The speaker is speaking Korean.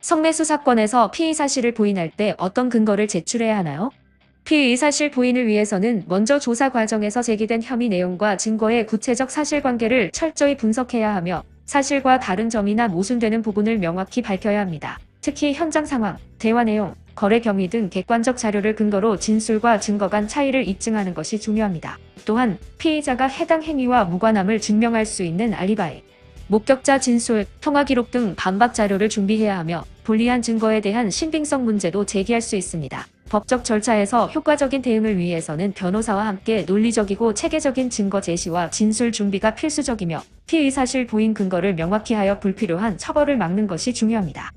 성매수 사건에서 피의 사실을 부인할 때 어떤 근거를 제출해야 하나요? 피의 사실 부인을 위해서는 먼저 조사 과정에서 제기된 혐의 내용과 증거의 구체적 사실관계를 철저히 분석해야 하며 사실과 다른 점이나 모순되는 부분을 명확히 밝혀야 합니다. 특히 현장 상황, 대화 내용, 거래 경위 등 객관적 자료를 근거로 진술과 증거 간 차이를 입증하는 것이 중요합니다. 또한 피의자가 해당 행위와 무관함을 증명할 수 있는 알리바이, 목격자 진술, 통화 기록 등 반박 자료를 준비해야 하며 불리한 증거에 대한 신빙성 문제도 제기할 수 있습니다. 법적 절차에서 효과적인 대응을 위해서는 변호사와 함께 논리적이고 체계적인 증거 제시와 진술 준비가 필수적이며 피의 사실 부인 근거를 명확히 하여 불필요한 처벌을 막는 것이 중요합니다.